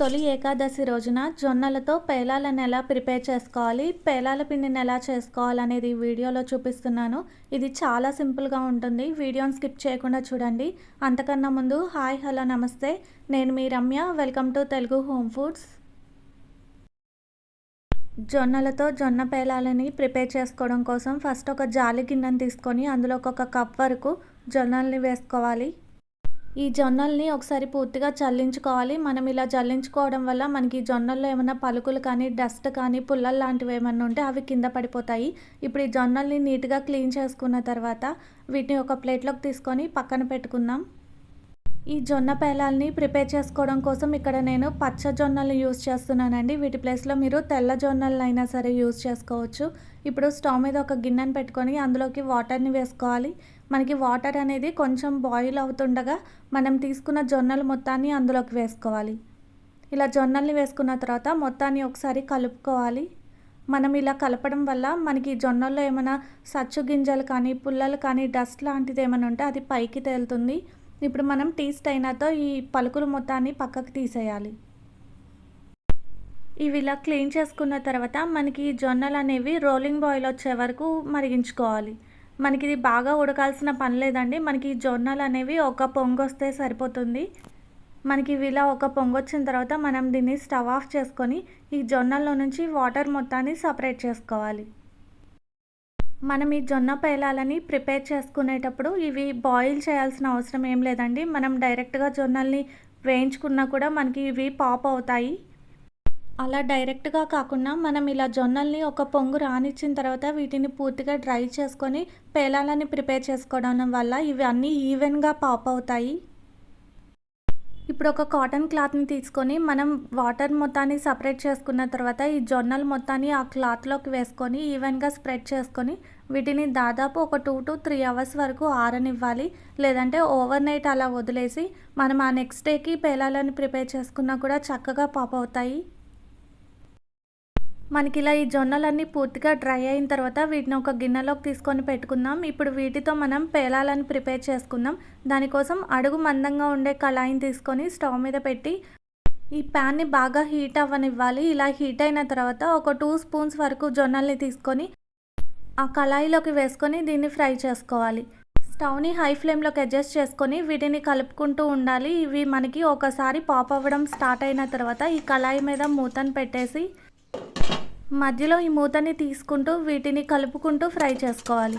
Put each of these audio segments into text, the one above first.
తొలి ఏకాదశి రోజున జొన్నలతో పేలాలను ఎలా ప్రిపేర్ చేసుకోవాలి. పేలాల పిండిని ఎలా చేసుకోవాలనేది వీడియోలో చూపిస్తున్నాను. ఇది చాలా సింపుల్గా ఉంటుంది. వీడియోని స్కిప్ చేయకుండా చూడండి. అంతకన్నా ముందు హాయ్ హలో నమస్తే. నేను మీ Ramya. Welcome to Telugu home foods. జొన్నలతో జొన్న పేలాలని ప్రిపేర్ చేసుకోవడం కోసం ఫస్ట్ ఒక జాలి గిన్నెను తీసుకొని అందులో ఒక కప్ వరకు జొన్నల్ని వేసుకోవాలి. ఈ జొన్నల్ని ఒకసారి పూర్తిగా చల్లించుకోవాలి. మనం ఇలా చల్లించుకోవడం వల్ల మనకి జొన్నల్లో ఏమైనా పలుకులు కానీ డస్ట్ కానీ పుల్లలు లాంటివి ఏమైనా ఉంటే అవి కింద పడిపోతాయి. ఇప్పుడు ఈ జొన్నల్ని నీట్గా క్లీన్ చేసుకున్న తర్వాత వీటిని ఒక ప్లేట్లోకి తీసుకొని పక్కన పెట్టుకుందాం. ఈ జొన్న పేలాల్ని ప్రిపేర్ చేసుకోవడం కోసం ఇక్కడ నేను పచ్చ జొన్నలు యూస్ చేస్తున్నానండి. వీటి ప్లేస్లో మీరు తెల్ల జొన్నలు అయినా సరే యూస్ చేసుకోవచ్చు. ఇప్పుడు స్టవ్ మీద ఒక గిన్నెను పెట్టుకొని అందులోకి వాటర్ని వేసుకోవాలి. మనకి వాటర్ అనేది కొంచెం బాయిల్ అవుతుండగా మనం తీసుకున్న జొన్నలు మొత్తాన్ని అందులోకి వేసుకోవాలి. ఇలా జొన్నల్ని వేసుకున్న తర్వాత మొత్తాన్ని ఒకసారి కలుపుకోవాలి. మనం ఇలా కలపడం వల్ల మనకి జొన్నల్లో ఏమైనా సచ్చు గింజలు కానీ పుల్లలు కానీ డస్ట్ లాంటిది ఏమైనా ఉంటే అది పైకి తేలుతుంది. ఇప్పుడు మనం టీ స్టైనర్తో ఈ పలుకులు మొత్తాన్ని పక్కకు తీసేయాలి. ఇవి ఇలా క్లీన్ చేసుకున్న తర్వాత మనకి జొన్నలు అనేవి రోలింగ్ బాయిల్ వచ్చే వరకు మరిగించుకోవాలి. మనకి ఇది బాగా ఉడకాల్సిన పని లేదండి. మనకి జొన్నలు అనేవి ఒక పొంగు వస్తే సరిపోతుంది. మనకి ఇవి ఇలా ఒక పొంగు వచ్చిన తర్వాత మనం దీన్ని స్టవ్ ఆఫ్ చేసుకొని ఈ జొన్నల్లో నుంచి వాటర్ మొత్తాన్ని సపరేట్ చేసుకోవాలి. మనం ఈ జొన్న పేలాలని ప్రిపేర్ చేసుకునేటప్పుడు ఇవి బాయిల్ చేయాల్సిన అవసరం ఏం లేదండి. మనం డైరెక్ట్గా జొన్నల్ని వేయించుకున్నా కూడా మనకి ఇవి పాప్ అవుతాయి. అలా డైరెక్ట్గా కాకుండా మనం ఇలా జొన్నల్ని ఒక పొంగు రానిచ్చిన తర్వాత వీటిని పూర్తిగా డ్రై చేసుకొని పేలాలని ప్రిపేర్ చేసుకోవడం వల్ల ఇవి అన్నీ ఈవెన్గా పాప్ అవుతాయి. ఇప్పుడు ఒక కాటన్ క్లాత్ని తీసుకొని మనం వాటర్ మొత్తాన్ని సపరేట్ చేసుకున్న తర్వాత ఈ జొన్నలు మొత్తాన్ని ఆ క్లాత్లోకి వేసుకొని ఈవెన్గా స్ప్రెడ్ చేసుకొని వీటిని దాదాపు ఒక టూ టు త్రీ అవర్స్ వరకు ఆరనివ్వాలి. లేదంటే ఓవర్ నైట్ అలా వదిలేసి మనం ఆ నెక్స్ట్ డేకి పేలాలని ప్రిపేర్ చేసుకున్నా కూడా చక్కగా పాప్ అవుతాయి. మనకి ఇలా ఈ జొన్నలన్నీ పూర్తిగా డ్రై అయిన తర్వాత వీటిని ఒక గిన్నెలోకి తీసుకొని పెట్టుకుందాం. ఇప్పుడు వీటితో మనం పేలాలని ప్రిపేర్ చేసుకుందాం. దానికోసం అడుగు మందంగా ఉండే కళాయిని తీసుకొని స్టవ్ మీద పెట్టి ఈ ప్యాన్ని బాగా హీట్ అవ్వనివ్వాలి. ఇలా హీట్ అయిన తర్వాత ఒక టూ స్పూన్స్ వరకు జొన్నల్ని తీసుకొని ఆ కళాయిలోకి వేసుకొని దీన్ని ఫ్రై చేసుకోవాలి. స్టవ్ని హై ఫ్లేమ్లోకి అడ్జస్ట్ చేసుకొని వీటిని కలుపుకుంటూ ఉండాలి. ఇవి మనకి ఒకసారి పాప్ అవ్వడం స్టార్ట్ అయిన తర్వాత ఈ కళాయి మీద మూతను పెట్టేసి మధ్యలో ఈ మూతని తీసుకుంటూ వీటిని కలుపుకుంటూ ఫ్రై చేసుకోవాలి.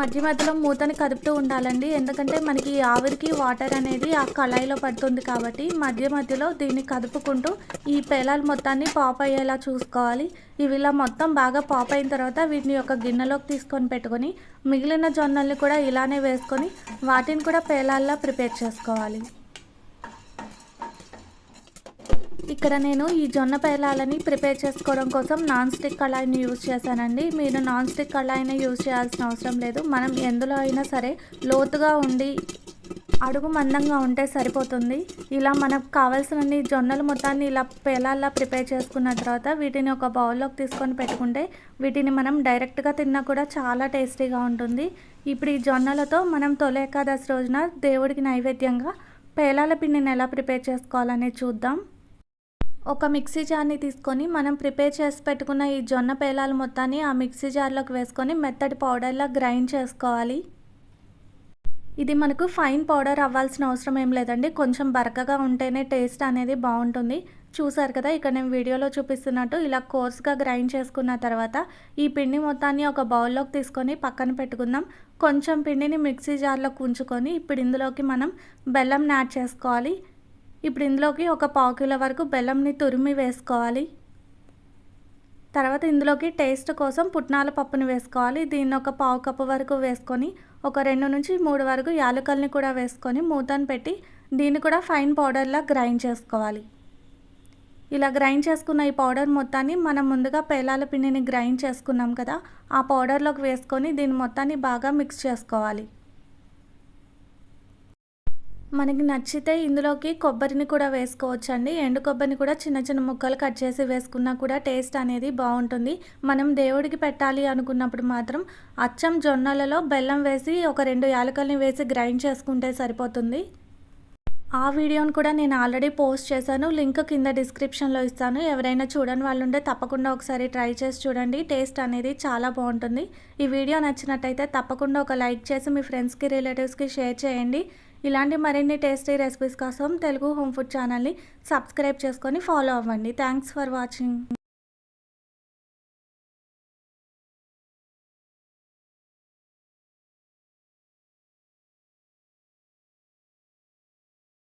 మధ్య మధ్యలో మూతని కదుపుతూ ఉండాలండి. ఎందుకంటే మనకి ఆవిరికి వాటర్ అనేది ఆ కళాయిలో పడుతుంది కాబట్టి మధ్య మధ్యలో దీన్ని కదుపుకుంటూ ఈ పేలాలు మొత్తాన్ని పాప్ అయ్యేలా చూసుకోవాలి. ఇవి ఇలా మొత్తం బాగా పాప్ అయిన తర్వాత వీటిని ఒక గిన్నెలోకి తీసుకొని పెట్టుకొని మిగిలిన జొన్నల్ని కూడా ఇలానే వేసుకొని వాటిని కూడా పేలాల్లో ప్రిపేర్ చేసుకోవాలి. ఇక్కడ నేను ఈ జొన్న పేలాలని ప్రిపేర్ చేసుకోవడం కోసం నాన్ స్టిక్ కళాయిని యూజ్ చేశానండి. మీరు నాన్ స్టిక్ కళాయిని యూజ్ చేయాల్సిన అవసరం లేదు. మనం ఎందులో అయినా సరే లోతుగా ఉండి అడుగు మందంగా ఉంటే సరిపోతుంది. ఇలా మనకు కావాల్సిన జొన్నలు మొత్తాన్ని ఇలా పేలాల్లా ప్రిపేర్ చేసుకున్న తర్వాత వీటిని ఒక బౌల్లోకి తీసుకొని పెట్టుకుంటే వీటిని మనం డైరెక్ట్గా తిన్నా కూడా చాలా టేస్టీగా ఉంటుంది. ఇప్పుడు ఈ జొన్నలతో మనం తొలి ఏకాదశి రోజున దేవుడికి నైవేద్యంగా పేలాల పిండిని ఎలా ప్రిపేర్ చేసుకోవాలనేది చూద్దాం. ఒక మిక్సీ జార్ని తీసుకొని మనం ప్రిపేర్ చేసి పెట్టుకున్న ఈ జొన్న పేలాలు మొత్తాన్ని ఆ మిక్సీ జార్లోకి వేసుకొని మెత్తటి పౌడర్లా గ్రైండ్ చేసుకోవాలి. ఇది మనకు ఫైన్ పౌడర్ అవ్వాల్సిన అవసరం ఏం లేదండి. కొంచెం బరకగా ఉంటేనే టేస్ట్ అనేది బాగుంటుంది. చూసారు కదా ఇక్కడ నేను వీడియోలో చూపిస్తున్నట్టు ఇలా కోర్స్గా గ్రైండ్ చేసుకున్న తర్వాత ఈ పిండి మొత్తాన్ని ఒక బౌల్లోకి తీసుకొని పక్కన పెట్టుకుందాం. కొంచెం పిండిని మిక్సీ జార్లోకి ఉంచుకొని ఇప్పుడు ఇందులోకి మనం బెల్లం యాడ్ చేసుకోవాలి. ఇప్పుడు ఇందులోకి ఒక పావు కిలో వరకు బెల్లంని తురిమి వేసుకోవాలి. తర్వాత ఇందులోకి టేస్ట్ కోసం పుట్నాల పప్పుని వేసుకోవాలి. దీన్ని ఒక పావు కప్పు వరకు వేసుకొని ఒక రెండు నుంచి మూడు వరకు యాలకల్ని కూడా వేసుకొని మూతను పెట్టి దీన్ని కూడా ఫైన్ పౌడర్లా గ్రైండ్ చేసుకోవాలి. ఇలా గ్రైండ్ చేసుకున్న ఈ పౌడర్ మొత్తాన్ని మనం ముందుగా పేలాల పిండిని గ్రైండ్ చేసుకున్నాం కదా ఆ పౌడర్లోకి వేసుకొని దీన్ని మొత్తాన్ని బాగా మిక్స్ చేసుకోవాలి. మనకి నచ్చితే ఇందులోకి కొబ్బరిని కూడా వేసుకోవచ్చండి. ఎండు కొబ్బరిని కూడా చిన్న చిన్న ముక్కలు కట్ చేసి వేసుకున్నా కూడా టేస్ట్ అనేది బాగుంటుంది. మనం దేవుడికి పెట్టాలి అనుకున్నప్పుడు మాత్రం అచ్చం జొన్నలలో బెల్లం వేసి ఒక రెండు యాలకల్ని వేసి గ్రైండ్ చేసుకుంటే సరిపోతుంది. ఆ వీడియోని కూడా నేను ఆల్రెడీ పోస్ట్ చేశాను. లింక్ కింద డిస్క్రిప్షన్లో ఇస్తాను. ఎవరైనా చూడని వాళ్ళు ఉంటే తప్పకుండా ఒకసారి ట్రై చేసి చూడండి. టేస్ట్ అనేది చాలా బాగుంటుంది. ఈ వీడియో నచ్చినట్టయితే తప్పకుండా ఒక లైక్ చేసి మీ ఫ్రెండ్స్కి రిలేటివ్స్కి షేర్ చేయండి. ఇలాంటి మరిన్ని టేస్టీ రెసిపీస్ కోసం తెలుగు హోమ్ ఫుడ్ ఛానల్ని సబ్స్క్రైబ్ చేసుకొని ఫాలో అవ్వండి. Thanks for watching.